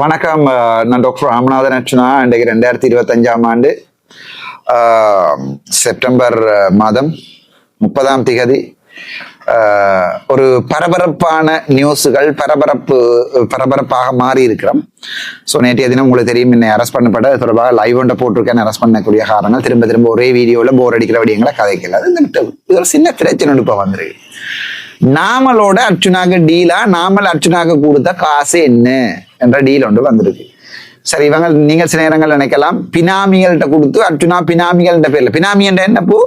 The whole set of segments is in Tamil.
வணக்கம். நான் டாக்டர் ராமநாதன் அர்ச்சனா. இன்றைக்கு ரெண்டாயிரத்தி இருபத்தஞ்சாம் ஆண்டு செப்டம்பர் மாதம் முப்பதாம் திகதி. ஒரு பரபரப்பான நியூஸுகள் பரபரப்பு பரபரப்பாக மாறி இருக்கிறோம் ஸோ நேற்றைய தினம் உங்களுக்கு தெரியும் என்னை அரெஸ்ட் பண்ணப்பட்ட அது தொடர்பாக லைவ் ஒன்றை போட்டிருக்கேன். அரெஸ்ட் பண்ணக்கூடிய காரணங்கள் திரும்ப திரும்ப ஒரே வீடியோவில் போர் அடிக்கிற விடயங்களை கதைக்கல. அது இது ஒரு சின்ன பிரச்சனை இப்போ வந்துருக்கு. நாமளோட அர்ச்சுனாக்கு டீலா நாமல் அர்ச்சுனாக்கு கொடுத்த காசு என்ன? என்ற டீல் ஒன்று வந்திருக்கு. சரி இவங்க நீங்கள் சில நேரங்கள் நினைக்கலாம். பினாமிகள்கிட்ட கொடுத்து அர்ஜுனா பினாமிகள்ன்ற பேர்ல. பினாமி என்ற என்ன பூ?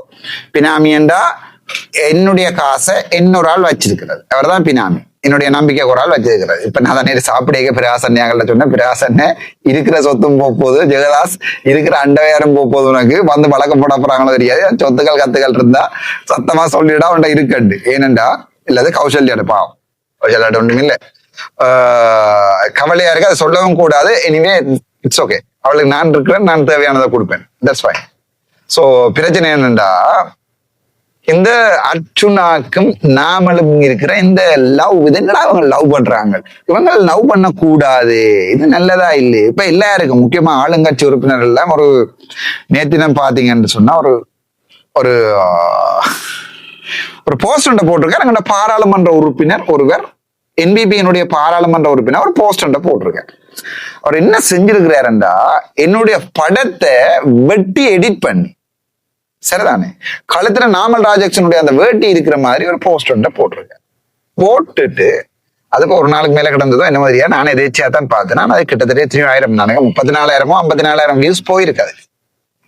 பினாமி என்றா என்னுடைய காசை இன்னொரு ஆள் வச்சிருக்கிறது. அவர் தான் பினாமி. என்னுடைய நம்பிக்கை ஒரு ஆள் வச்சிருக்கிறது. இப்ப நான் தானே சாப்பிடுக பிரகாசன்யாங்கள்ட்ட சொன்னேன். பிரகாசன்ன இருக்கிற சொத்தும் போக போகுது ஜெகதாஸ் இருக்கிற அண்டவையாரும் போக போகுது உனக்கு. வந்து வழக்கம் போட போறாங்களோ தெரியாது. சொத்துக்கள் கத்துக்கள் இருந்தா சத்தமா சொல்லிடா உன்ட இருக்கண்டு. ஏனண்டா இல்லது கௌசல்யாடு பாவம். கௌசல்யாடு ஒன்றும் இல்லை கவலையா இருக்கு. அதை சொல்லவும் கூடாது. எனிவே இட்ஸ் ஓகே அவளுக்கு நான் இருக்கிறேன் நான் தேவையானதை கொடுப்பேன். தட்ஸ் ஃபைன் ஸோ பிரச்சனை என்னண்டா இந்த அர்ச்சுனாக்கும் நாமளும் இருக்கிற இந்த லவ் இது என்னடா அவங்க லவ் பண்றாங்க? இவங்க லவ் பண்ண கூடாது இது நல்லதா இல்லை இப்ப எல்லாருக்கும் முக்கியமா ஆளுங்கட்சி உறுப்பினர் எல்லாம் ஒரு நேத்தினம் பாத்தீங்கன்னு சொன்னா ஒரு ஒரு ஒரு போஸ்ட் ஒன்றை போட்டிருக்காரு. எங்களோட பாராளுமன்ற உறுப்பினர் ஒருவர் என்பிபியினுடைய பாராளுமன்ற உறுப்பினர் ஒரு போஸ்ட் போட்டிருக்காரு. அவர் என்ன செஞ்சிருக்கிறாருண்டா என்னுடைய படத்தை வெட்டி எடிட் பண்ணி. சரிதானே? கழுத்துல நாமல் ராஜக்ஷனுடைய அந்த வேட்டி இருக்கிற மாதிரி ஒரு போஸ்ட் போட்டிருக்கேன் போட்டுட்டு அதுக்கு ஒரு நாளுக்கு மேல கிடந்ததோ என்ன மாதிரியா நான் எதேச்சியா தான் பார்த்தேன். நான் அது கிட்டத்தட்ட எத்தனையோ ஆயிரம் நானுங்க முப்பத்தி நாலாயிரமோ ஐம்பத்தி நாலாயிரம் வியூஸ் போயிருக்காது.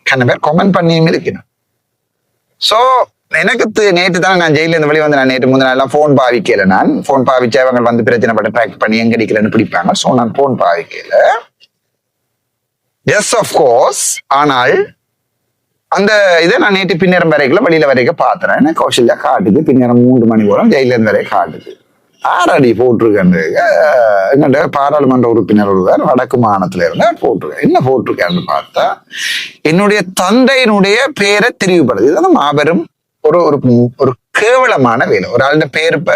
கண்ண பேர் கமெண்ட் பண்ணியும் இருக்கணும். சோ எனக்கு நேற்று தான் நான் ஜெயில இருந்து வெளியே வந்து நான் நேற்று முந்தின நாள் ஃபோன் பாவிக்கல நான். ஃபோன் பாவிச்சு அவங்க வந்து பிரச்சனை பட்ட ட்ராக் பண்ணி எங்க அடிக்கலன்னு பிடிப்பாங்க. ஸோ நான் ஃபோன் பாவிக்கல. எஸ் ஆஃப் கோர்ஸ் ஆனால் அந்த இதை நான் நேற்று பின்னரம் வரைக்கும் வெளியில வரைக்கும் பாத்துறேன். எனக்கு கௌசல்யா காட்டுது. பின்னரம் மூன்று மணி போல ஜெயிலிருந்து வரை காட்டுது. ஆறடி போட்டிருக்கேன் பாராளுமன்ற உறுப்பினர் ஒருவர் வடக்கு மாநிலத்துல இருந்து போட்டிருக்கேன். என்ன போட்டிருக்காருன்னு பார்த்தா என்னுடைய தந்தையினுடைய பேரை தெரிவுபடுது. இதுதான் மாபெரும் ஒரு ஒரு ஒரு கேவலமான வேலை. ஒரு ஆளுடைய பேர் இப்ப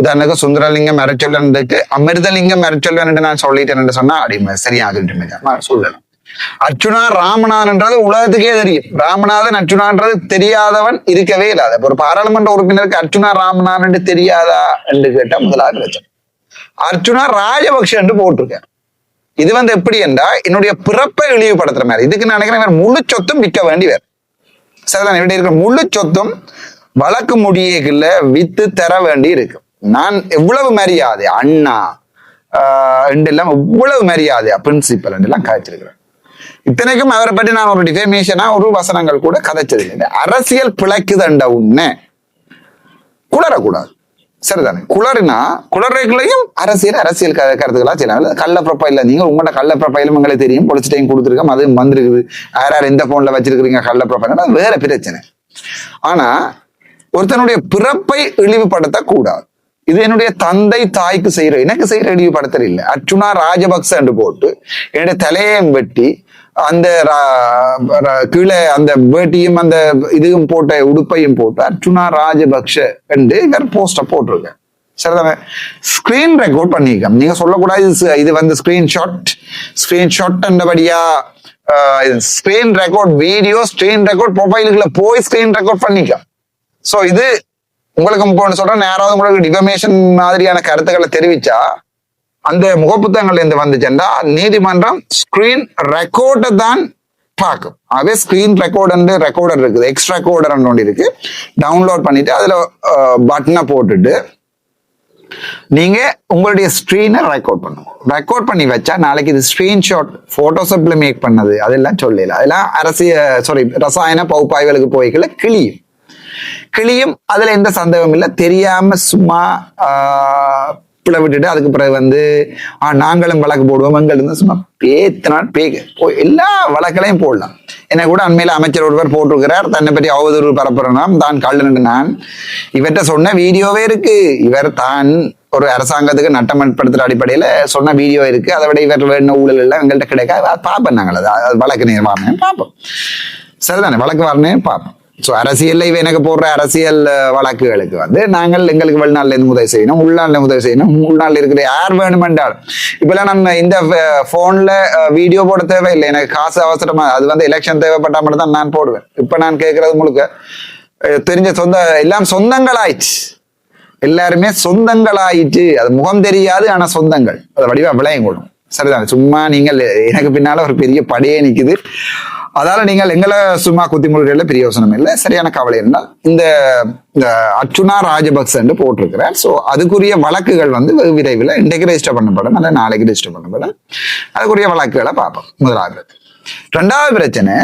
உதாரணத்துக்கு சுந்தரலிங்கம் மரச்சொல்லனுக்கு அமிர்தலிங்கம் மரச்சொல்லன் நான் சொல்லிட்டேன் சொன்னா அடிமை சரியாகிட்டு சொல்லலாம். அர்ச்சுனா ராமநாதன்ன்றது உலகத்துக்கே தெரியும். ராமநாதன் அர்ச்சுனான்றது தெரியாதவன் இருக்கவே இல்லாத ஒரு பாராளுமன்ற உறுப்பினருக்கு அர்ச்சுனா ராமநாதன் தெரியாதா என்று கேட்டா முதலாவது அர்ச்சுனா ராஜபக்ஷ என்று போட்டிருக்கேன் இது வந்து எப்படி என்றா என்னுடைய பிறப்பை இழிவுபடுத்துற மாதிரி. இதுக்கு நான் நினைக்கிறேன் முழு சொத்தும் விற்க வேண்டி வேறு சரிதான் இவருடைய இருக்கிற முழு சொத்தும் வழக்கு முடியக்குள்ள வித்து தர வேண்டி இருக்கு. நான் எவ்வளவு மரியாதை? அண்ணா ஆஹ் எல்லாம் எவ்வளவு மரியாதையா? பிரின்சிபல் எல்லாம் காய்ச்சிருக்கிறேன் இத்தனைக்கும் அவரை பற்றி நான் ஒரு டிஃபேமேஷனா ஒரு வசனங்கள் கூட கதைச்சது இல்லை அரசியல் பிழைக்குதண்ட உன்ன குளரக்கூடாது சரிதானே? குளறுனா குளறைகளையும் அரசியல் அரசியல் க கருத்துக்களா செய்யலாம். கள்ள ப்ரொஃபைல்ல நீங்க உங்களோட கள்ள ப்ரொஃபைலும் உங்களுக்கு தெரியும். பொலிச்சு கொடுத்துருக்கோம். அது வந்திருக்குது. யார் யார் எந்த போன்ல வச்சிருக்கிறீங்க கள்ள ப்ரொஃபைல் வேற பிரச்சனை. ஆனா ஒருத்தனுடைய பிறப்பை இழிவுபடுத்த கூடாது இது என்னுடைய தந்தை தாய்க்கு செய்யற எனக்கு செய்யற இழிவுபடுத்தல் இல்லை. அர்ச்சுனா ராஜபக்ச என்று போட்டு என்னுடைய தலையையும் வெட்டி அந்த ரா- கீழே அந்த வேட்டியும் அந்த இதுவும் போட்ட உடுப்பையும் போட்டு அர்ஜுனா ராஜபக்ஷ என்று இவர் போஸ்ட போட்டிருக்கேன் சரிதானே ஸ்கிரீன் ரெக்கார்ட் பண்ணிருக்கேன் நீங்க சொல்லக்கூடாது இது இது வந்து screenshot screenshot என்றபடியா screen record video screen record ப்ரொஃபைலுக்குள்ள போய் ஸ்கிரீன் ரெக்கார்ட் பண்ணிக்க ஸோ இது உங்களுக்கு முக்கியம் சொல்றேன். யாராவது உங்களுக்கு டிஃபமேஷன் மாதிரியான கருத்துக்களை தெரிவிச்சா அந்த முகப்புத்தகங்கள்ல இருந்து வந்துச்சுன்னா நீதிமன்றம் ஸ்கிரீன் ரெக்கார்டை தான் பார்க்கும். அதே ஸ்கிரீன் ரெக்கார்டு ரெக்கார்டர் இருக்குது. எக்ஸ்ட்ரா ரெக்கார்டர் ஒன்று இருக்கு. டவுன்லோட் பண்ணிட்டு அதுல பட்டனை போட்டுட்டு நீங்க உங்களுடைய ஸ்க்ரீனை ரெக்கார்ட் பண்ணுவோம் ரெக்கார்ட் பண்ணி வச்சா நாளைக்கு இது ஸ்கிரீன்ஷாட் போட்டோஷாப்ல மேக் பண்ணது. அதெல்லாம் சொல்லல. அதெல்லாம் அரசிய சாரி ரசாயன பகுப்பாய்வுகளுக்கு போய்க்கல கிளியும். கிளியும் அதுல எந்த சந்தேகமும் இல்லை. தெரியாம சும்மா ஆஹ், விட்டுட்டு அதுக்கு பிறகு வந்து நாங்களும் வழக்கு போடுவோம் எங்களுக்கு சும்மா பேத்தினால் பேக எல்லா வழக்களையும் போடலாம். என்ன கூட அண்மையில அமைச்சர் ஒருவர் போட்டிருக்கிறார். தன்னை பற்றி அவதூறு பரப்புறனாம் தான் கள்ளன் நான். இவர்கிட்ட சொன்ன வீடியோவே இருக்கு. இவர் தான் ஒரு அரசாங்கத்துக்கு நட்டம் ஏற்படுத்துற அடிப்படையில சொன்ன வீடியோ இருக்கு. அதை விட இவர் வேணும் ஊழல் எல்லாம் எங்கள்கிட்ட கிடைக்காது பார்ப்பேன் பார்ப்போம் நாங்கள். அது வழக்கு நிர்வாகம் பார்ப்போம். சரிதானே? வழக்கு வரணும் பார்ப்போம். ஸோ அரசியல்ல இவ எனக்கு போடுற அரசியல் வழக்குகளுக்கு வந்து நாங்கள் எங்களுக்கு வெளிநாட்டுல உதவி செய்யணும் உள்நாளில் உதவி செய்யணும் உள்நாட்டில் இருக்கிற யார் வேணுமென்றாலும். இப்போலாம் நான் இந்த ஃபோனில் வீடியோ போட தேவையில்லை. எனக்கு காசு அவசரமா அது வந்து எலெக்ஷன் தேவைப்பட்டா மட்டும் தான் நான் போடுவேன். இப்ப நான் கேட்கறது முழுக்க தெரிஞ்ச சொந்த எல்லாம் சொந்தங்களாயிடுச்சு எல்லாருமே சொந்தங்களாயிட்டு அது முகம் தெரியாது ஆனால் சொந்தங்கள். அதை வடிவாக விளையம் கொள்ளும். சரிதான். சும்மா நீங்கள் எனக்கு பின்னால ஒரு பெரிய படையே நிக்குது. அதால நீங்கள் எங்களை சும்மா குத்தி முழுகையில பிரயோசனம் இல்லை. சரியான கவலை இருந்தால் இந்த இந்த அர்ச்சுனா ராஜபக்சன்னு போட்டிருக்கிறேன் ஸோ அதுக்குரிய வழக்குகள் வந்து வெகு விரைவில் இன்றைக்கு ரெஜிஸ்டர் பண்ணப்படும். அல்ல நாளைக்கு ரெஜிஸ்டர் பண்ணப்படும். அதுக்குரிய வழக்குகளை பார்ப்போம். முதலாவது ரெண்டாவது பிரச்சனை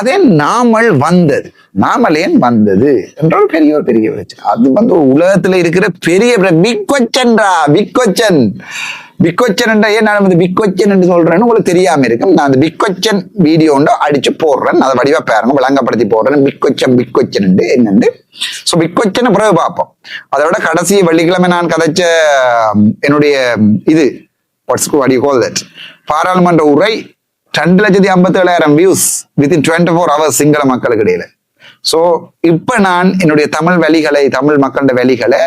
அதே நாமல் வந்தது. நாமல் ஏன் வந்தது? என்ற ஒரு பெரிய ஒரு பெரிய பிரச்சனை. அது வந்து உலகத்துல இருக்கிற பெரிய பிக் கொச்சன்டா பிக் கொச்சன் பிக் என்ற ஏன் நான் வந்து பிக் கொச்சன் என்று சொல்றேன்னு உங்களுக்கு தெரியாம இருக்கும். நான் அந்த பிக் கொச்சன் வீடியோ ஒன்று அடிச்சு போடுறேன். அதை வடிவா பாருங்க விளங்கப்படுத்தி போடுறேன். பிக் கொச்சன் பிக் என்னண்டு ஸோ பிக் பிறகு பார்ப்போம். அதோட கடைசி வெள்ளிக்கிழமை நான் கதைச்ச என்னுடைய இது what's what you call that பாராளுமன்ற உரை ரெண்டு லட்சத்தி ஐம்பத்தி ஏழாயிரம் views within twenty four hours Sinhala மக்களுக்கு இடையில. ஸோ இப்போ நான் என்னுடைய தமிழ் வழிகளை தமிழ் மக்களோட வழிகளை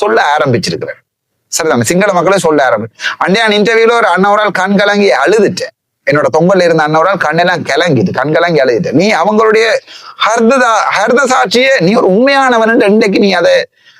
சொல்ல ஆரம்பிச்சிருக்கிறேன். சரிதானே? சிங்கள மக்களே சொல்ல ஆரம்பி. அண்டையான் இன்டர்வியூல ஒரு அண்ணவரால் கண் கலங்கி அழுதுட்டேன். என்னோட தொங்கல்ல இருந்த அண்ணவரால் கண்ணெல்லாம் கிளங்கிட்டு கண் கலங்கி அழுதுட்டேன். நீ அவங்களுடைய ஹர்ததா ஹர்த சாட்சியை நீ ஒரு உண்மையானவன் இன்றைக்கு நீ அதை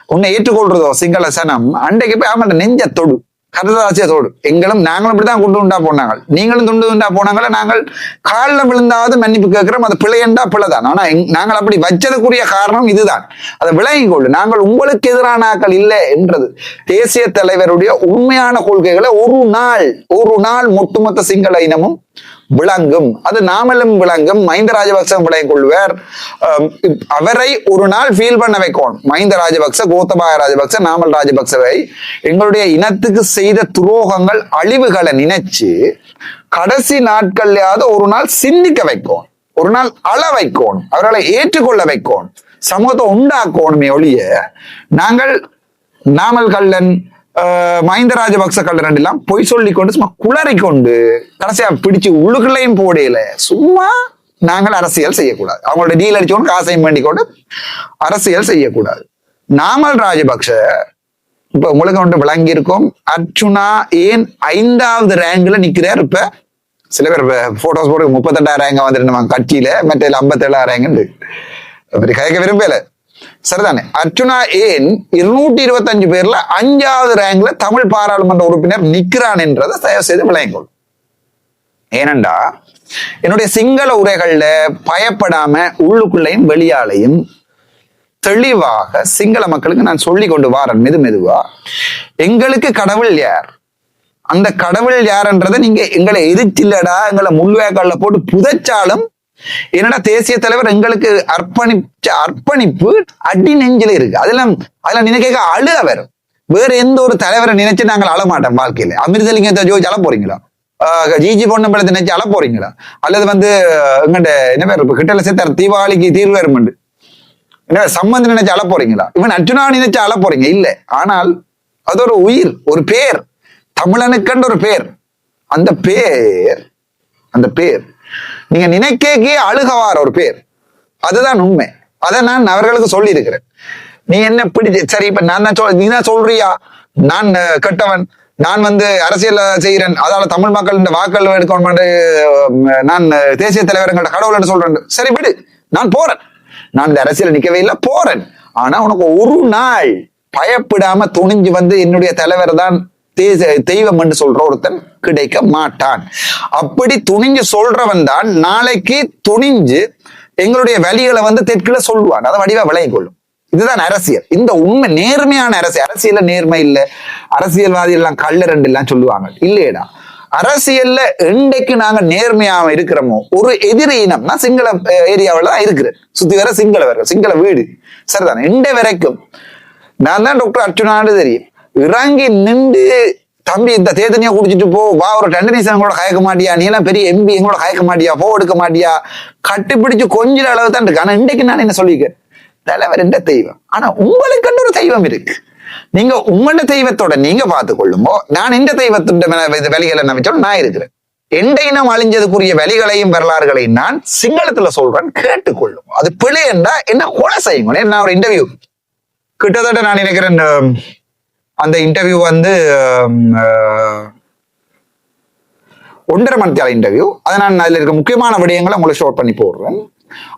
உன்னை ஏற்றுக்கொள்றதோ சிங்கள சனம்? அன்றைக்கு போய் அவன் நெஞ்ச தொடு. கருதாசிய எங்களும் நாங்களும் இப்படிதான் குண்டு உண்டா போனாங்க. நீங்களும் துண்டு துண்டா போனாங்கள நாங்கள் காலில் விழுந்தாவது மன்னிப்பு கேட்கிறோம். அது பிழையண்டா பிழைதான். ஆனா நாங்கள் அப்படி வச்சதுக்குரிய காரணம் இதுதான். அதை விளங்கிக் கொள்ளு. நாங்கள் உங்களுக்கு எதிரான ஆக்கள் இல்லை என்றது. தேசிய தலைவருடைய உண்மையான கொள்கைகளை ஒரு நாள் ஒரு நாள் ஒட்டுமொத்த சிங்கள இனமும் விளங்கும். அது நாமலும் விளங்கும். மஹிந்த ராஜபக்ச விளங்கிக் கொள்வார். அவரை ஒரு நாள் ஃபீல் பண்ண வைக்கணும். மஹிந்த ராஜபக்ச கோத்தபாய ராஜபக்ச நாமல் ராஜபக்சவை எங்களுடைய இனத்துக்கு செய்த துரோகங்கள் அழிவுகளை நினைச்சு கடைசி நாட்கள்லயாவது ஒரு நாள் சிந்திக்க வைக்கணும். ஒரு நாள் அள வைக்கணும். அவர்களை ஏற்றுக்கொள்ள வைக்கணும். சமூகத்தை உண்டாக்கணுமே ஒழிய நாங்கள் நாமல் கல்லன் மஹிந்த ராஜபக்ச கல்லன் எல்லாம் பொய் சொல்லி கொண்டு சும்மா குளறி கொண்டு கடைசியா பிடிச்சு உள்ளுக்குள்ளையும் போடையில. சும்மா நாங்கள் அரசியல் செய்யக்கூடாது. அவங்களோட டீல் அடிச்சோன்னு காசையும் வேண்டிக் கொண்டு அரசியல் செய்யக்கூடாது. நாமல் ராஜபக்ஷ இப்ப உங்களுக்கு ஒன்று விளங்கி இருக்கும் அர்ச்சுனா ஏன் ஐந்தாவது ரேங்க்ல நிக்கிறார்? இப்ப சில பேர் போட்டோஸ் போட்டு முப்பத்தெட்டாயிரம் ரேங்க வந்துருந்தாங்க கட்சியில மற்ற ஐம்பத்தேழாயிரம் ரேங்கு அப்படி கேட்க விரும்பல. சரிதானே? அர்ச்சுனா ஏன் இருநூற்றி இருபத்தஞ்சு பேர்ல அஞ்சாவது ரேங்க்ல தமிழ் பாராளுமன்ற உறுப்பினர் நிற்கிறான் என்றதை தயவு செய்து விளங்கிக்கொள் ஏனண்டா என்னுடைய சிங்கள உரைகள்ல பயப்படாம உள்ளுக்குள்ளையும் வெளியாலையும் தெளிவாக சிங்கள மக்களுக்கு நான் சொல்லி கொண்டு வாரேன் மெது மெதுவா. எங்களுக்கு கடவுள் யார்? அந்த கடவுள் யாருன்றதை நீங்க எங்களை எரிச்சில்லடா எங்களை முள்வேக்கால போட்டு புதைச்சாலும் என்னடா தேசிய தலைவர் எங்களுக்கு அர்ப்பணிச்ச அர்ப்பணிப்பு அடி நெஞ்சில இருக்கு. அதெல்லாம் அதெல்லாம் நினைக்க அழு அவர். வேற எந்த ஒரு தலைவரை நினைச்சு நாங்கள் அழமாட்டோம் வாழ்க்கையில. அமிர்தலிங்கத்தை ஜோதிச்சு அழ போறீங்களா? ஜிஜி பொன்னம்பலத்தை நினைச்சு அழ போறீங்களா? அல்லது வந்து எங்கண்ட என்ன பேர் இப்ப கிட்டல சேர்த்தார் தீபாவளிக்கு தீர்வு வருமண்டு என்ன சம்பந்தம் நினைச்சு அழ போறீங்களா? இவன் அர்ஜுனா நினைச்சு அழ போறீங்க? இல்ல. ஆனால் அது ஒரு உயிர் ஒரு பேர். தமிழனுக்கென்று ஒரு பேர். அந்த பேர் அந்த பேர் நீங்க நினைக்கே அழுகவார் ஒரு பேர். அதுதான் உண்மை. அதை நான் அவர்களுக்கு சொல்லி இருக்கிறேன் நீ என்ன பிடிச்சு சரி இப்ப நான் தான் சொல் நீ தான் சொல்றியா? நான் கெட்டவன். நான் வந்து அரசியல் செய்கிறேன் அதால தமிழ் மக்கள் இந்த வாக்கள் எடுக்கணும் நான் தேசிய தேசிய எங்கள்ட்ட கடவுள் என்று சொல்றேன். சரி விடு. நான் போறேன். நான் இந்த அரசியல் நிக்கவே இல்லை போறேன். ஆனா உனக்கு ஒரு நாள் பயப்படாம துணிஞ்சு வந்து என்னுடைய தலைவர் தான் தெய்வம் என்று சொல்ற ஒருத்தன் கிடைக்க மாட்டான். அப்படி துணிஞ்சு சொல்றவன் தான் நாளைக்கு துணிஞ்சு எங்களுடைய வழிகளை வந்து தெற்குல சொல்லுவான். அதை வடிவா விளங்கிக் கொள்ளும். இதுதான் அரசியல். இந்த உண்மை நேர்மையான அரசியல். அரசியல்ல நேர்மை இல்லை. அரசியல்வாதி எல்லாம் கள்ள ரெண்டு எல்லாம் சொல்லுவாங்க. இல்லையடா. அரசியல்ல எண்டைக்கு நாங்க நேர்மையாக இருக்கிறோமோ ஒரு எதிரி இனம்னா சிங்கள ஏரியாவில் தான் இருக்குது சுத்தி வர சிங்களவர்கள் சிங்கள வீடு. சரிதானே? இண்ட வரைக்கும். நான் தான் டாக்டர் அர்ஜுனான்னு தெரியும். இறங்கி நின்று தம்பி இந்த தேதனியா குடிச்சிட்டு போ. வா ஒரு டெண்டனிசன் கூட கயக்க மாட்டியா? நீ எல்லாம் பெரிய எம்பி எங்களோட கயக்க மாட்டியா? போ எடுக்க மாட்டியா? கட்டுப்பிடிச்சு கொஞ்ச அளவு தான் இருக்கு. ஆனா இன்றைக்கு நான் என்ன சொல்லிக்கிறேன் தலைவர் என்ற தெய்வம். ஆனா உங்களுக்கு ஒரு தெய்வம் இருக்கு. நீங்க உங்களோட தெய்வத்தோட நீங்க பார்த்து கொள்ளுமோ நான் இந்த தெய்வத்தோட வேலைகளை என்ன நான் இருக்கிறேன். எந்த இனம் அழிஞ்சதுக்குரிய வழிகளையும் வரலாறுகளையும் நான் சிங்களத்துல சொல்றேன். கேட்டுக்கொள்ளும் அது பிழை என்றா என்ன? கொலை செய்யுங்க நான் ஒரு இன்டர்வியூ கிட்டத்தட்ட நான் நினைக்கிறேன் அந்த இன்டர்வியூ வந்து ஒன்றரை மணித்தியால இன்டர்வியூ அதை நான் அதில் இருக்க முக்கியமான விடயங்களை உங்களுக்கு ஷோட் பண்ணி போடுறேன்.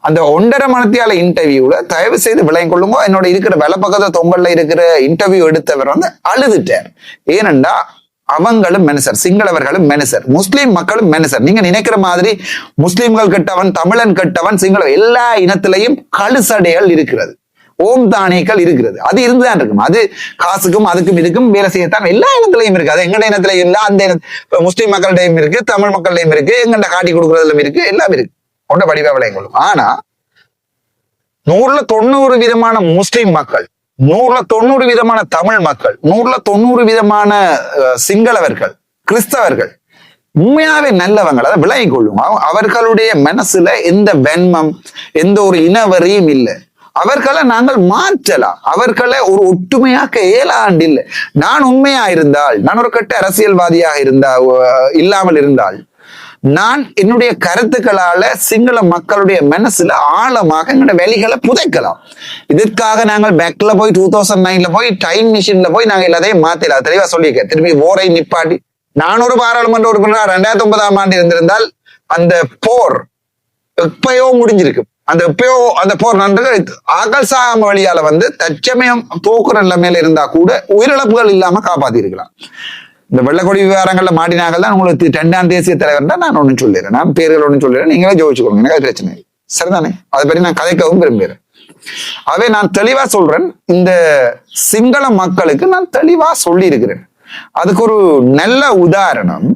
அந்த ஒன்றரை மணித்தியால இன்டர்வியூவில் தயவு செய்து விளங்கிக் கொள்ளுங்க. என்னோட இருக்கிற வெள்ள பக்கத்தில் தொங்கல்ல இருக்கிற இன்டர்வியூ எடுத்தவர் வந்து அழுதுட்டார். ஏனென்றா அவங்களும் மெனசர் சிங்களவர்களும் மெனசர் முஸ்லீம் மக்களும் மெனசர் நீங்க நினைக்கிற மாதிரி முஸ்லீம்கள் கெட்டவன் தமிழன் கெட்டவன் சிங்கள எல்லா இனத்திலையும் கழுசடைகள் இருக்கிறது. ஓம் தானேக்கள் இருக்கிறது. அது இருந்துதான் இருக்கும். அது காசுக்கும் அதுக்கும் இதுக்கும் வேலை செய்யத்தான் எல்லா இனத்திலையும் இருக்கு. அது எங்கட இனத்திலையும் இல்ல அந்த இன இப்ப முஸ்லீம் மக்களிடையும் இருக்கு தமிழ் மக்களிடையும் இருக்கு எங்கண்ட காட்டி கொடுக்கறதுல இருக்கு எல்லாம் இருக்கு. கொண்ட வடிவ விளையங்களும் ஆனா நூறுல தொண்ணூறு விதமான முஸ்லிம் மக்கள் நூறுல தொண்ணூறு விதமான தமிழ் மக்கள் நூறுல தொண்ணூறு விதமான சிங்களவர்கள் கிறிஸ்தவர்கள் உண்மையாவே நல்லவங்கள். அதை விளங்கி கொள்ளும் அவர்களுடைய மனசுல எந்த வெண்மம் எந்த ஒரு இனவரியும் இல்லை. அவர்களை நாங்கள் மாற்றலாம் அவர்களை ஒரு ஒற்றுமையாக்க இயலாண்டு இல்லை நான் உண்மையா இருந்தால் நான் ஒரு கட்ட அரசியல்வாதியாக இருந்தா இல்லாமல் இருந்தால் நான் என்னுடைய கருத்துக்களால சிங்கள மக்களுடைய மனசுல ஆழமாக எங்களோட வெளிகளை புதைக்கலாம். இதற்காக நாங்கள் பேக்ல போய் டூ தௌசண்ட் நைன்ல போய் டைம் மிஷின்ல போய் நாங்க எல்லாத்தையும் மாத்திடலாம். தெளிவா சொல்லியிருக்கேன் திரும்பி ஓரை நிப்பாட்டி. நான் ஒரு பாராளுமன்ற உறுப்பினர் ரெண்டாயிரத்தி ஒன்பதாம் ஆண்டு இருந்திருந்தால் அந்த போர் எப்பயோ முடிஞ்சிருக்கு. அந்த எப்பயோ அந்த போர் நன்று ஆக்கல் சாகாம வழியால வந்து தற்சமயம் போக்குற நிலைமையில இருந்தா கூட உயிரிழப்புகள் இல்லாம காப்பாத்திருக்கலாம். இந்த வெள்ளக்கொடி விவகாரங்கள்ல மாட்டினாங்கள் தான் உங்களுக்கு ரெண்டாம் தேசிய தலைவர் தான் நான் ஒன்றும் சொல்லிடுறேன். நான் பேர்கள் ஒன்றும் சொல்லிடுறேன். நீங்களே ஜோதிச்சுக்கோங்க. எனக்கு அது பிரச்சனை இல்லை. சரிதானே? அதை பற்றி நான் கதைக்கவும் விரும்புகிறேன். அவை நான் தெளிவா சொல்றேன். இந்த சிங்கள மக்களுக்கு நான் தெளிவா சொல்லி இருக்கிறேன் அதுக்கு ஒரு நல்ல உதாரணம்.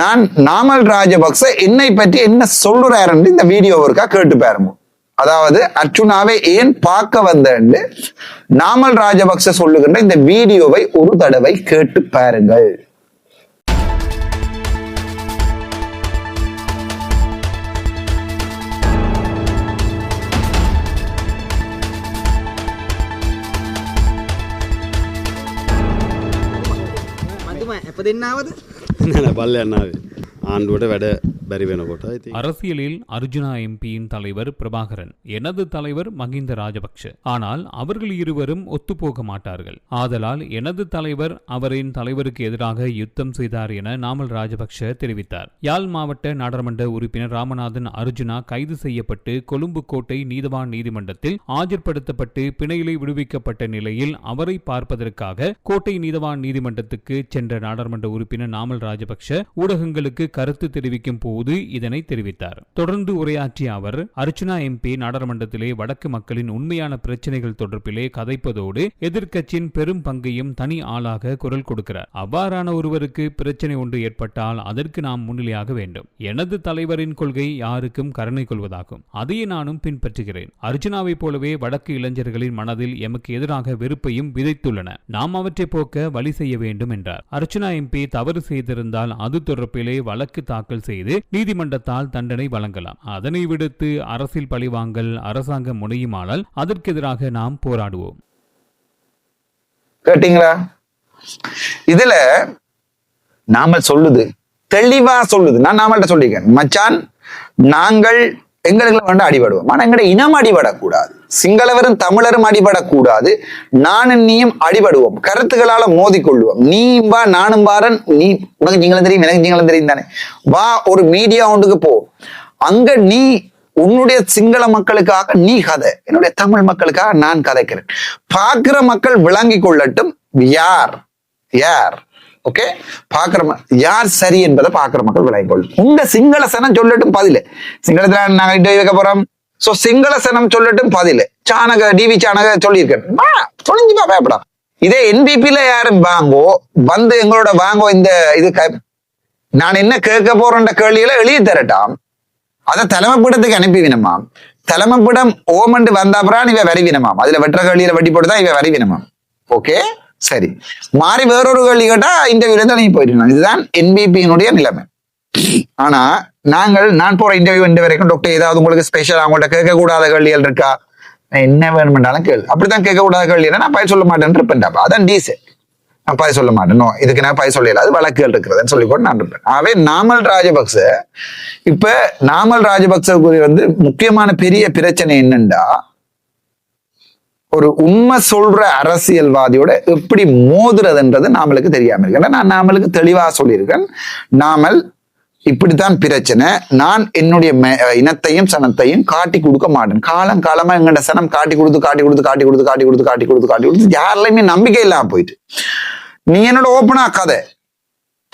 நான் நாமல் ராஜபக்ச என்னை பற்றி என்ன சொல்றாருன்னு இந்த வீடியோ ஒருக்கா கேட்டு பாருங்க. அதாவது அர்ச்சுனாவை ஏன் பார்க்க வந்தேன்னு நாமல் ராஜபக்ச சொல்லுகின்ற இந்த வீடியோவை ஒரு தடவை கேட்டு பாருங்கள். பல்ல என்னாவது? ආණ්ඩුවට වැඩ බැරි වෙනකොට ඉතින් அரசியலில் அர்ஜுனா எம்பியின் தலைவர் பிரபாகரன் எனது தலைவர் மகிந்த ராஜபக்ஷ ஆனால் அவர்கள் இருவரும் ஒத்துப்போக மாட்டார்கள் ஆதலால் எனது தலைவர் அவரின் தலைவருக்கு எதிராக யுத்தம் செய்தார் என நாமல் ராஜபக்ஷ தெரிவித்தார் யாழ் மாவட்ட நாடாளுமன்ற உறுப்பினர் ராமநாதன் அர்ஜுனா கைது செய்யப்பட்டு கொழும்பு கோட்டை நீதவான் நீதிமன்றத்தில் ஆஜர்படுத்தப்பட்டு பிணையிலை விடுவிக்கப்பட்ட நிலையில் அவரை பார்ப்பதற்காக கோட்டை நீதவான் நீதிமன்றத்துக்கு சென்ற நாடாளுமன்ற உறுப்பினர் நாமல் ராஜபக்ஷ ஊடகங்களுக்கு கருத்து தெரிவிக்கும் போது இதனை தெரிவித்தார். தொடர்ந்து உரையாற்றிய அவர் அர்ச்சுனா எம்பி நாடாளுமன்றத்திலே வடக்கு மக்களின் உண்மையான பிரச்சனைகள் தொடர்பிலே கதைப்பதோடு எதிர்க்கட்சியின் பெரும் பங்கையும் தனி ஆளாக குரல் கொடுக்கிறார். அவ்வாறான ஒருவருக்கு பிரச்சனை ஒன்று ஏற்பட்டால் அதற்கு நாம் முன்னிலையாக வேண்டும். எனது தலைவரின் கொள்கை யாருக்கும் கருணை கொள்வதாகும். அதையே நானும் பின்பற்றுகிறேன். அர்ஜுனாவைப் போலவே வடக்கு இளைஞர்களின் மனதில் எமக்கு எதிராக வெறுப்பையும் விதைத்துள்ளன. நாம் அவற்றை போக்க வழி செய்ய வேண்டும் என்றார். அர்ச்சனா எம்பி தவறு செய்திருந்தால் அது தொடர்பிலே வழக்கு தாக்கல் செய்து நீதிமன்றத்தால் தண்டனை வழங்கலாம். அதனை விடுத்து அரசியல் பழிவாங்கல் அரசாங்கம் முனையுமானால் அதற்கு எதிராக நாம் போராடுவோம். கேட்டீங்களா? இதுல நாமல் சொல்லுது. தெளிவா சொல்லுது. நான் நாமள்கிட்ட சொல்லியிருக்கேன். மச்சான் நாங்கள் எங்களுக்கு வேண்டாம் அடிபடுவோம். ஆனா எங்கட இனம் அடிபடக்கூடாது. சிங்களவரும் தமிழரும் அடிபடக்கூடாது. நானும் நீயும் அடிபடுவோம். கருத்துக்களால மோதிக்கொள்வோம் நீ வா நானும் வாரன் நீ உனக்கு நீங்களும் தெரியும் எனக்கு நீங்களும் தெரியும் தானே. வா ஒரு மீடியா ஒன்றுக்கு போ. அங்க நீ உன்னுடைய சிங்கள மக்களுக்காக நீ கதை. என்னுடைய தமிழ் மக்களுக்காக நான் கதைக்கிறேன். பார்க்கிற மக்கள் விளங்கி கொள்ளட்டும். யார்? யார்? ஓகே பாக்குற யார் சரி என்பதை பாக்குற மக்கள் விளங்கி கொள்ளும் உங்க சிங்கள சனம் சொல்லட்டும் பதிலு. சிங்களத்துல நாங்க வைக்க போறோம். சோ சிங்கள சனம் சொல்லட்டும் பதிலு. சாணக டிவி சாணக சொல்லியிருக்கேன். வா, பயப்படா இதே என்பிபில யாரும் வாங்கோ வந்து எங்களோட வாங்கோ இந்த இது க- நான் என்ன கேட்க போறேன்ற கேள்வியில எழுதி தரட்டாம். அதை தலைமைப்பிடத்துக்கு அனுப்பிவினமாம் தலைமைப்பிடம் ஓமண்டு வந்தாப்புறான் இவ வரிவினமாம் அதுல வெற்ற கேள்வியில வட்டி போட்டுதான் இவ வரிவினமாம் ஓகே சரி. மாறி வேறொரு கேள்வி கேட்டா இன்டர்வியூல இருந்து நீங்க போயிட்டு இதுதான் என்பிபியினுடைய நிலைமை. ஆனா நாங்கள் நான் போற இன்டர்வியூ இந்த வரைக்கும் டாக்டர் ஏதாவது உங்களுக்கு ஸ்பெஷல் அவங்கள்ட்ட கேட்க கூடாத கேள்விகள் இருக்கா? என்ன வேணுமென்றாலும் கேள்வி அப்படித்தான் கேட்க கூடாத கேள்வி நான் பயிர் சொல்ல மாட்டேன்னு இருப்பேன் அதான் டீசன் நான் பயிர் சொல்ல மாட்டேன். இதுக்கு நான் பயிர் சொல்லல. அது வழக்குகள் இருக்கிறதுன்னு சொல்லி கூட நான் இருப்பேன். ஆகவே நாமல் ராஜபக்ச இப்ப நாமல் ராஜபக்சவுக்கு வந்து முக்கியமான பெரிய பிரச்சனை என்னண்டா ஒரு உண்மை சொல்ற அரசியல்வாதியோட எப்படி மோதுறதுன்றது நாமளுக்கு தெரியாம இருக்கு. நான் நாமளுக்கு தெளிவா சொல்லியிருக்கேன். நாமல் இப்படித்தான் பிரச்சனை. நான் என்னுடைய இனத்தையும் சனத்தையும் காட்டி கொடுக்க மாட்டேன். காலம் காலமா எங்கட சனம் காட்டி கொடுத்து காட்டி கொடுத்து காட்டி கொடுத்து காட்டி கொடுத்து காட்டி கொடுத்து காட்டி கொடுத்து யாரிலையுமே நம்பிக்கை இல்லாம போயிட்டு. நீ என்னோட ஓப்பனா கதை.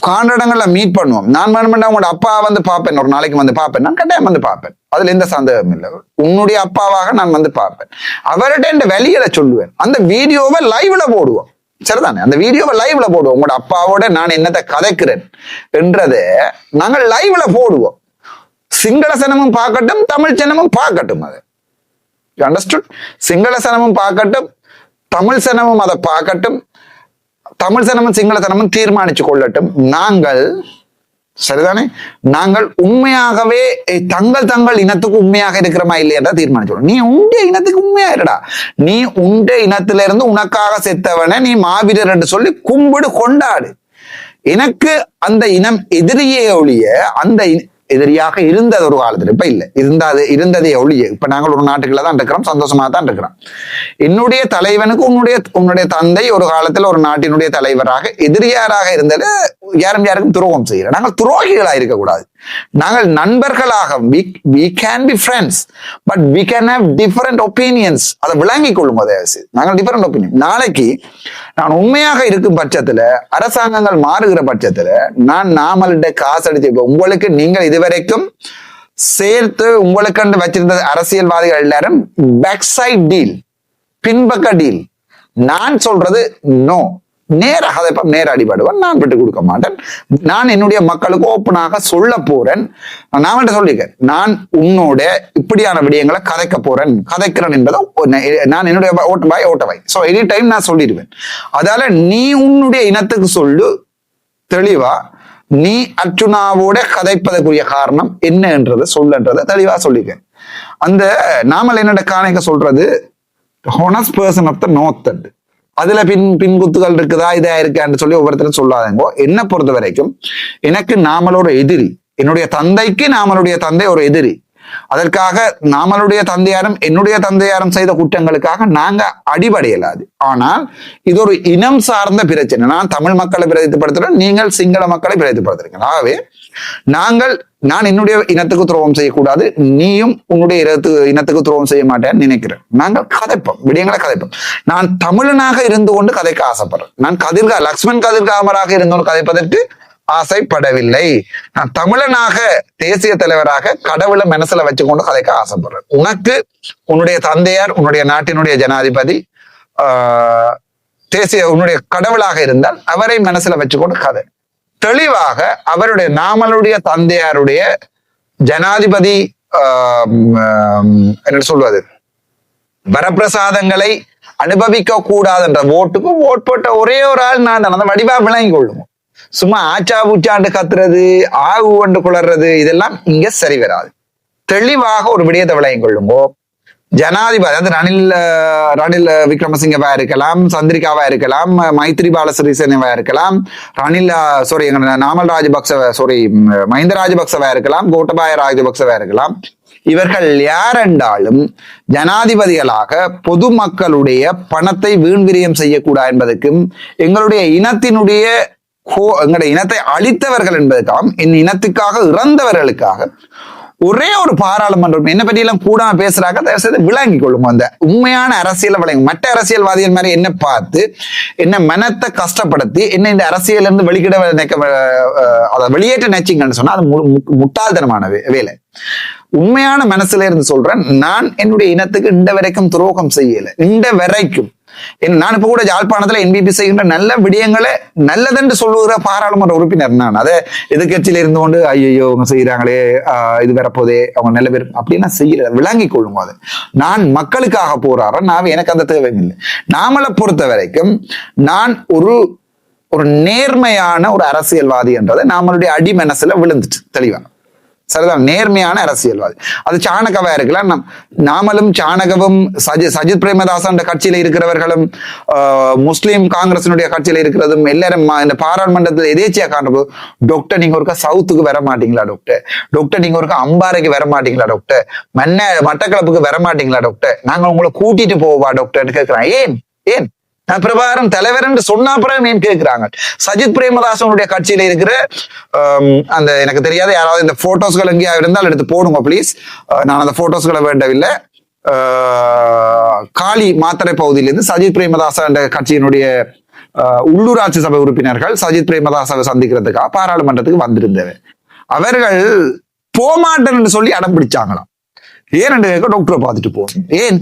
காண்ட மீட் பண்ணுவோம். நான் வேணுமெண்டா உங்களோட அப்பா வந்து பார்ப்பேன். ஒரு நாளைக்கு வந்து பார்ப்பேன். நான் கட்டாயம் வந்து பார்ப்பேன். அதுல எந்த சந்தேகமும் இல்லை. உன்னுடைய அப்பாவாக நான் வந்து பார்ப்பேன். அவர்கிட்ட இந்த வெளியில சொல்லுவேன். அந்த வீடியோவை லைவ்ல போடுவோம். சரிதானே? அந்த வீடியோவை லைவ்ல போடுவோம். உங்களோட அப்பாவோட நான் என்னத்தை கதைக்கிறேன் என்றதை நாங்கள் லைவ்ல போடுவோம். சிங்கள சனமும் பார்க்கட்டும் தமிழ் சனமும் பார்க்கட்டும் அது. அண்டர்ஸ்டுட் சிங்கள சனமும் பார்க்கட்டும் தமிழ் சனமும் அதை பார்க்கட்டும். தமிழ் சனமும் சிங்கள தீர்மானிச்சு கொள்ளட்டும் நாங்கள் சரிதானே? நாங்கள் உண்மையாகவே தங்கள் தங்கள் இனத்துக்கு உண்மையாக இருக்கிறமா இல்லையா தீர்மானிச்சோம் நீ உண்டிய இனத்துக்கு உண்மையா இருடா. நீ உண்ட இனத்தில இருந்து உனக்காக செத்தவனை நீ மாவீரர் என்று சொல்லி கும்பிடு கொண்டாடு. எனக்கு அந்த இனம் எதிரியே ஒழிய அந்த இ- எதிரியாக இருந்தது ஒரு காலத்துல. இப்ப இல்ல. இருந்தது இருந்ததே ஒழிய. இப்ப நாங்கள் ஒரு நாட்டுக்குள்ள தான் இருக்கிறோம் சந்தோஷமா தான் இருக்கிறோம். என்னுடைய தலைவனுக்கு உன்னுடைய உன்னுடைய தந்தை ஒரு காலத்துல ஒரு நாட்டினுடைய தலைவராக எதிரியாராக இருந்தது யாரும் யாருக்கும் துரோகம் செய்யல. நாங்கள் துரோகிகளா இருக்கக்கூடாது. நாங்கள் நண்பர்களாக we can be friends but we can have different opinions அதை விளங்கிக் கொள்ளும் தயவு நாங்கள் டிஃபரெண்ட் ஒப்பீனியன் நாளைக்கு நான் உண்மையாக இருக்கும் பட்சத்துல அரசாங்கங்கள் மாறுகிற பட்சத்துல நான் நாமளிட காசு அடித்து உங்களுக்கு நீங்கள் இதுவரைக்கும் சேர்த்து உங்களுக்கு வச்சிருந்த அரசியல்வாதிகள் எல்லாரும் பேக் சைட் டீல் பின்பக்க டீல் நான் சொல்றது நோ நேராக அதை நேர அடிபடுவன். நான் விட்டு கொடுக்க மாட்டேன். நான் என்னுடைய மக்களுக்கு ஓப்பனாக சொல்ல போறேன். நான் அவன்கிட்ட சொல்லியிருக்கேன் நான் உன்னோட இப்படியான விடயங்களை கதைக்க போறேன். கதைக்கிறேன் என்பதை நான் என்னுடைய ஓட்டவாய் ஓட்டவாய் ஸோ எனி டைம் நான் சொல்லிடுவேன். அதால நீ உன்னுடைய இனத்துக்கு சொல்லு. தெளிவா. நீ அர்ஜுனாவோட கதைப்பதற்குரிய காரணம் என்னன்றதை சொல்லுன்றதை தெளிவா சொல்லியிருக்கேன் அந்த நாமல் என்னோட காணிக்க சொல்றது honest person of the north அதுல பின் பின்குத்துகள் இருக்குதா இதா இருக்கான்னு சொல்லி ஒவ்வொருத்தரும் சொல்லாதங்கோ. என்ன பொறுத்த வரைக்கும் எனக்கு நாமளோட எதிரி என்னுடைய தந்தைக்கு நாமளுடைய தந்தை ஒரு எதிரி. அதற்காக நாமளுடைய தந்தையாரும் என்னுடைய தந்தையாரும் செய்த குற்றங்களுக்காக நாங்க அடிபடையலாது. ஆனால் இது ஒரு இனம் சார்ந்த பிரச்சனை. நான் தமிழ் மக்களை பிரதித்துப்படுத்துறேன் நீங்கள் சிங்கள மக்களை பிரதித்துப்படுத்துறீங்க. ஆகவே நாங்கள் நான் என்னுடைய இனத்துக்கு துரோகம் செய்யக்கூடாது நீயும் உன்னுடைய இனத்துக்கு இனத்துக்கு துரோகம் செய்ய மாட்டேன்னு நினைக்கிறேன். நாங்கள் கதைப்போம் விடயங்களை கதைப்போம். நான் தமிழனாக இருந்து கொண்டு கதைக்க ஆசைப்படுறேன். நான் கதிர்கா லக்ஷ்மண் கதிர்காமராக இருந்து கதைப்பதற்கு ஆசைப்படவில்லை. நான் தமிழனாக தேசிய தலைவராக கடவுளை மனசுல வச்சுக்கொண்டு கதைக்க ஆசைப்படுறேன். உனக்கு உன்னுடைய தந்தையார் உன்னுடைய நாட்டினுடைய ஜனாதிபதி ஆஹ், தேசிய உன்னுடைய கடவுளாக இருந்தால் அவரை மனசுல வச்சுக்கொண்டு கதை. தெளிவாக அவருடைய நாமளுடைய தந்தையாருடைய ஜனாதிபதி ஆஹ், என்ன சொல்வது? வரப்பிரசாதங்களை அனுபவிக்க கூடாதுன்ற ஓட்டுக்கு ஓட் போட்ட ஒரே ஒரு ஆள் நான் தான். அந்த வடிவா விளங்கி கொள்ளுவோம் சும்மா ஆச்சா பூச்சாண்டு கத்துறது ஆகு கொண்டு குளர்றது இதெல்லாம் இங்க சரி வராது. தெளிவாக ஒரு விடயத்தை விளையம் கொள்ளுங்கோ. ஜனாதிபதி அதாவது ரணில் ரணில் விக்ரமசிங்கவா இருக்கலாம் சந்திரிகாவா இருக்கலாம் மைத்ரி பாலசிறிசேனவா இருக்கலாம் ரணில் சாரி நாமல் ராஜபக்ச சாரி மஹிந்த ராஜபக்சவா இருக்கலாம் கோட்டபாய ராஜபக்சவா இருக்கலாம். இவர்கள் யாரென்றாலும் ஜனாதிபதிகளாக பொதுமக்களுடைய பணத்தை வீண் விரியம் செய்யக்கூடாது என்பதற்கும் எங்களுடைய இனத்தினுடைய கோ- எங்களுடைய இனத்தை அழித்தவர்கள் என்பதற்காகவும் என் இனத்துக்காக இறந்தவர்களுக்காக ஒரே ஒரு பாராளுமன்றம் என்ன பற்றியெல்லாம் கூடாம பேசுறாங்க தயவு செய்து விளங்கி கொள்ளுங்க அந்த உண்மையான அரசியலை விளங்கி. மற்ற அரசியல்வாதிகள் மாதிரி என்ன பார்த்து என்ன மனத்தை கஷ்டப்படுத்தி என்ன இந்த அரசியல் இருந்து வெளிக்கிட அஹ், அதை வெளியேற்ற நினைச்சிங்கன்னு சொன்னா அது மு- முட்டாள்தனமான வேலை. உண்மையான மனசுல இருந்து சொல்றேன் நான் என்னுடைய இனத்துக்கு இந்த வரைக்கும் துரோகம் செய்யல. இந்த வரைக்கும். என் நான் இப்ப கூட யாழ்ப்பாணத்துல என்பிபி செய்கின்ற நல்ல விடயங்களை நல்லதென்று சொல்லுகிற பாராளுமன்ற உறுப்பினர் நான். அதை எதிர்கட்சியில இருந்து கொண்டு ஐயோ அவங்க செய்யறாங்களே ஆஹ் இது வரப்போதே அவங்க நல்ல பேர் அப்படின்னா செய்யற விளங்கி கொள்ளும் அது. நான் மக்களுக்காக போராடுறேன் நான் எனக்கு அந்த தேவை இல்லை நாமளை பொறுத்த வரைக்கும் நான் ஒரு ஒரு நேர்மையான ஒரு அரசியல்வாதி என்றதை நாமளுடைய அடி மனசுல விழுந்துட்டு தெளிவான சரிதான் நேர்மையான அரசியல்வாதி. அது சாணகவா இருக்கலாம். நம் நாமளும் சாணகவும் சஜி சஜித் பிரேமதாசன் கட்சியில இருக்கிறவர்களும் ஆஹ், காங்கிரசினுடைய கட்சியில இருக்கிறதும் எல்லாரும் இந்த பாராளுமன்றத்தில் எதேச்சியா காண்றபோது டாக்டர் நீங்க ஒருக்கா சவுத்துக்கு வர மாட்டீங்களா டாக்டர்? டாக்டர் நீங்க ஒருக்கா அம்பாறைக்கு வர மாட்டீங்களா டாக்டர்? மன்ன மட்டக்களப்புக்கு வர மாட்டீங்களா டாக்டர்? நாங்க உங்களை கூட்டிட்டு போவா டாக்டர்னு கேட்கிறேன் ஏன்? ஏன்? பிரபாகரன் தலைவர் என்று சொன்னா பிறகு ஏன் கேட்கிறாங்க? சஜித் பிரேமதாசனுடைய கட்சியில இருக்கிற அந்த எனக்கு தெரியாத யாராவது இந்த போட்டோஸ்கள் எங்கேயா இருந்தால் எடுத்து போடுங்க ப்ளீஸ் நான் அந்த போட்டோஸ்களை வேண்டவில்லை. ஆஹ், காளி மாத்தறை பகுதியிலிருந்து சஜித் பிரேமதாச என்ற கட்சியினுடைய உள்ளூராட்சி சபை உறுப்பினர்கள் சஜித் பிரேமதாசாவை சந்திக்கிறதுக்காக பாராளுமன்றத்துக்கு வந்திருந்தவர். அவர்கள் போமாட்டேன் என்று சொல்லி அடம் பிடிச்சாங்களாம். ஏன் என்று கேட்க டாக்டரை பார்த்துட்டு போகணும். ஏன்?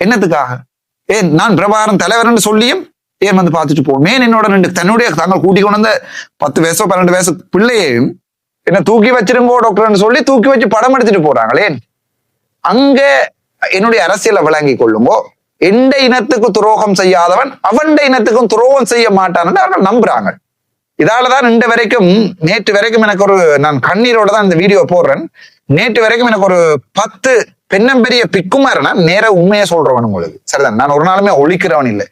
என்னத்துக்காக? ஏன் நான் பிரபாகரன் தலைவர்னு சொல்லியும் ஏன் வந்து பார்த்துட்டு போவோம் ஏன் என்னோட ரெண்டு தன்னுடைய தாங்கள் கூட்டி கொண்டு வந்த பத்து வயசோ பன்னெண்டு வயசு பிள்ளையையும் என்ன தூக்கி வச்சிருங்கோ டாக்டர்னு சொல்லி தூக்கி வச்சு படம் எடுத்துட்டு போறாங்களே. அங்க என்னுடைய அரசியலை விளங்கி கொள்ளுங்கோ. எந்த இனத்துக்கு துரோகம் செய்யாதவன் அவன் இனத்துக்கும் துரோகம் செய்ய மாட்டான்னு அவர்கள் நம்புறாங்க. இதாலதான் இன்று வரைக்கும் நேற்று வரைக்கும் எனக்கு ஒரு நான் கண்ணீரோட தான் இந்த வீடியோ போடுறேன். நேற்று வரைக்கும் எனக்கு ஒரு பத்து பெண்ணம்பெரிய பிக்குமாரனா? நேர உண்மையை சொல்றவன் உங்களுக்கு. சரிதான். நான் ஒரு நாளுமே ஒழிக்கிறவன் இல்லை.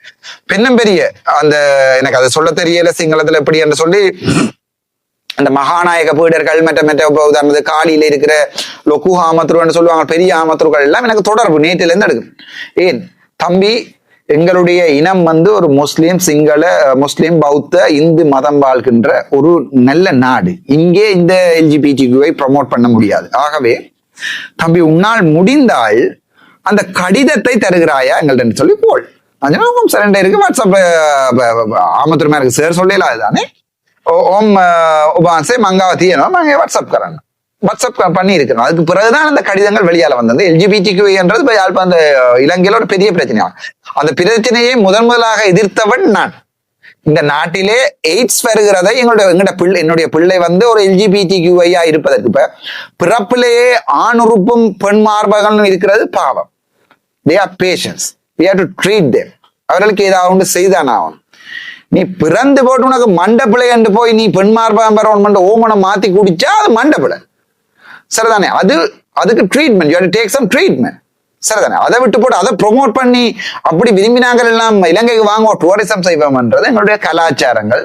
பெண்ணம்பெரிய அந்த எனக்கு அதை சொல்ல தெரியல சிங்களத்துல எப்படி என்று சொல்லி அந்த மகாநாயக பீடர்கள் மற்ற மற்ற இப்ப உதாரணத்துக்கு காலியில இருக்கிற லொக்கு ஆமத்துருன்னு சொல்லுவாங்க பெரிய ஆமத்துருக்கள் எல்லாம் எனக்கு தொடர்பு நேற்றுல இருந்து எடுக்கும் ஏன்? தம்பி எங்களுடைய இனம் வந்து ஒரு முஸ்லீம் சிங்கள முஸ்லீம் பௌத்த இந்து மதம் வாழ்கின்ற ஒரு நல்ல நாடு. இங்கே இந்த எல்ஜிபிடிக்யூவை ப்ரமோட் பண்ண முடியாது. ஆகவே தம்பி உன்னால் முடிந்தால் அந்த கடிதத்தை தருகிறாயா? எங்கள்ட்ட சொல்லி போல் நான் சரண்டை இருக்கு. வாட்ஸ்அப் ஆமத்துருமா இருக்கு. சார் சொல்லலாம் அதுதானே ஓ- ஓம் அஹ், உபான்சே மங்காவதி என்ன நாங்க வாட்ஸ்அப் கரன் வாட்ஸ்அப் பண்ணி இருக்கிறோம் அதுக்கு பிறகுதான் அந்த கடிதங்கள் வெளியால வந்தது. எல்ஜிபிடிக்கு என்றது அந்த இலங்கையில ஒரு பெரிய பிரச்சனையா அந்த பிரச்சனையை முதன் முதலாக எதிர்த்தவன் நான். இந்த நாட்டிலே எய்ட்ஸ் வருகிறத எங்களுடைய எங்களோட பிள்ளை என்னுடைய பிள்ளை வந்து ஒரு எல்ஜிபிடி கியூஐயா இருப்பதற்கு இப்ப பிறப்பிலேயே ஆணுறுப்பும் பெண் மார்பகங்களும் இருக்கிறது பாவம். They are patients they are to treat them அவர்களுக்கு ஏதாவது ஒன்று செய்தான் ஆகணும். நீ பிறந்து போட்டு உனக்கு மண்டப்பிள்ளை என்று போய் நீ பெண் மார்பகம் பெறவன் ஓமனம் மாத்தி குடிச்சா அது மண்டப்பிள்ளை சரிதானே? அது அதுக்கு treatment you take some treatment சரிதானே அதை விட்டு போட்டு அதை ப்ரொமோட் பண்ணி அப்படி விரும்பினாங்கள் எல்லாம் இலங்கைக்கு வாங்குவோம் டூரிசம் செய்வோம்ன்றது எங்களுடைய கலாச்சாரங்கள்.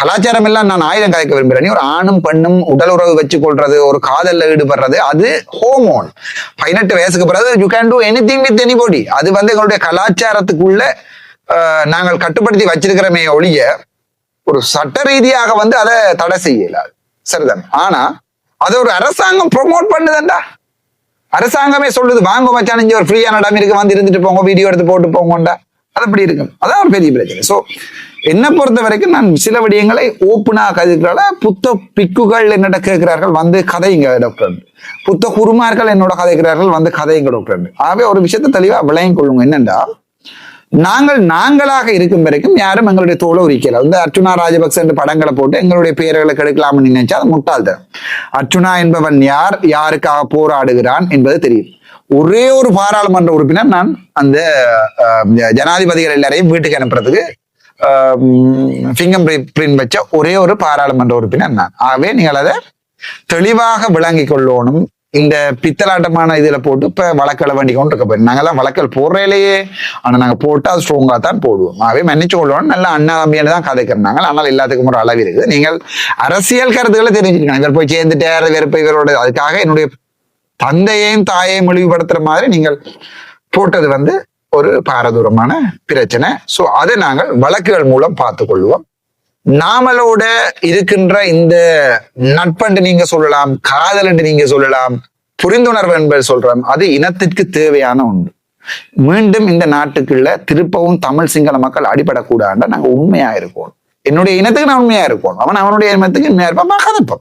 கலாச்சாரம் எல்லாம் நான் ஆயுதம் கலைக்க விரும்புகிறேன். நீ ஒரு ஆணும் பெண்ணும் உடல் உறவு வச்சு கொள்றது ஒரு காதல்ல ஈடுபடுறது அது ஹோமோன் பதினெட்டு வயசுக்கு பிறகு you can do anything with anybody அது வந்து எங்களுடைய கலாச்சாரத்துக்குள்ள ஆஹ், நாங்கள் கட்டுப்படுத்தி வச்சிருக்கிறோமே ஒழிய ஒரு சட்ட ரீதியாக வந்து அதை தடை செய்ய சரிதானே சரிதான் ஆனா அதை ஒரு அரசாங்கம் ப்ரொமோட் பண்ணுதண்டா. அரசாங்கமே சொல்லுது வாங்க மச்சான் இங்க ஒரு ஃப்ரீயான இடம் இருக்கு வந்து இருந்துட்டு போங்க வீடியோ எடுத்து போட்டு போங்கண்டா அது அப்படி இருக்கும் அதான் ஒரு பெரிய பிரச்சனை. சோ என்னை பொறுத்த வரைக்கும் நான் சில விடயங்களை ஓப்பனாக கதைக்கிறால புத்த பிக்குகள் என்னிட கேட்கிறார்கள் வந்து கதைங்க டாக்டர் புத்த குருமார்கள் என்னோட கதைக்கிறார்கள் வந்து கதைங்க டாக்டர் ஆகவே ஒரு விஷயத்தை தெளிவா விளங்கிக் கொள்ளுங்க. என்னண்டா நாங்கள் நாங்களாக இருக்கும் வரைக்கும் யாரும் எங்களுடைய தோலை உரிக்கல. வந்து அர்ச்சுனா ராஜபக்ச என்ற படங்களை போட்டு எங்களுடைய பெயர்களை கெடுக்கலாம்னு நினைச்சா அது முட்டாள்தனம் அர்ச்சுனா என்பவன் யார் யாருக்காக போராடுகிறான் என்பது தெரியும். ஒரே ஒரு பாராளுமன்ற உறுப்பினர் நான் அந்த ஜனாதிபதிகள் எல்லாரையும் வீட்டுக்கு அனுப்புறதுக்கு ஃபிங்கர் பிரிண்ட் வச்ச ஒரே ஒரு பாராளுமன்ற உறுப்பினர் நான். ஆகவே நீங்கள் அதை தெளிவாக விளங்கி கொள்ளணும். இந்த பித்தலாட்டமான இதுல போட்டு இப்ப வழக்கலை வண்டி கொண்டு இருக்க போய் நாங்கெல்லாம் வழக்கல் போடுறதுலையே ஆனா நாங்க போட்டா ஸ்ட்ராங்கா தான் போடுவோம். ஆகவே மன்னிச்சு கொள்வோம். நல்ல அண்ணா தம்பின்னு தான் கதைக்கிறாங்க ஆனால் எல்லாத்துக்கும் ஒரு அளவு இருக்குது. நீங்கள் அரசியல் கருத்துக்களை தெரிஞ்சுக்கணும். இவர் போய் சேர்ந்துட்டார் இவர் போய் இவரோட அதுக்காக என்னுடைய தந்தையையும் தாயையும் இழிவுபடுத்துற மாதிரி நீங்கள் போட்டது வந்து ஒரு பாரதூரமான பிரச்சனை. ஸோ அதை நாங்கள் வழக்குகள் மூலம் பார்த்து கொள்வோம். நாமளோட இருக்கின்ற இந்த நட்பன்று நீங்க சொல்லலாம் காதல் என்று நீங்க சொல்லலாம் புரிந்துணர்வு என்பது சொல்றோம் அது இனத்திற்கு தேவையான ஒன்று. மீண்டும் இந்த நாட்டுக்குள்ள திருப்பவும் தமிழ் சிங்கள மக்கள் அடிபடக்கூடாது நாங்க உண்மையா இருக்கோம். என்னுடைய இனத்துக்கு நான் உண்மையா இருக்கோம். அவன் அவனுடைய இனத்துக்கு உண்மையா இருப்பான். கதப்பம்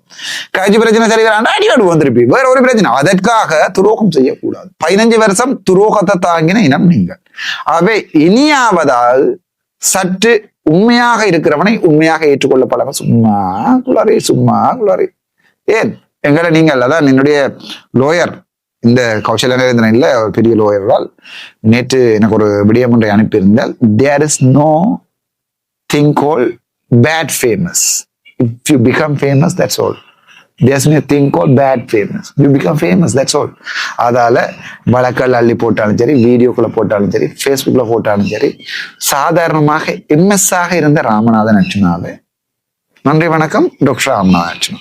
காய்ச்சி பிரச்சனை சரிகிறான் அடியாடு வந்திருப்பி. வேற ஒரு பிரச்சனை. அதற்காக துரோகம் செய்யக்கூடாது. பதினஞ்சு வருஷம் துரோகத்தை தாங்கின இனம் நீங்கள். அவை இனியாவதால் சற்று உண்மையாக இருக்கிறவனை உண்மையாக ஏற்றுக்கொள்ள பழக சும்மா குளாரி சும்மா குளாரி ஏன்? எங்களை நீங்கள் அதான் என்னுடைய லோயர் இந்த கௌசல் நரேந்திரன் இல்லை ஒரு பெரிய லோயரால் நேற்று எனக்கு ஒரு விடியம் ஒன்றை அனுப்பியிருந்தால் there is no thing called bad famous if you become famous that's all there's a thing called bad famous you become famous that's all அதால வழக்கல் அள்ளி போட்டாலும் சரி வீடியோக்குள்ள போட்டாலும் சரி ஃபேஸ்புக்ல போட்டாலும் சரி சாதாரணமாக எம்எஸ் ஆக இருந்த ராமநாதன் அர்ச்சனாவே நன்றி வணக்கம். டாக்டர் ராமநாதன் அர்ச்சனா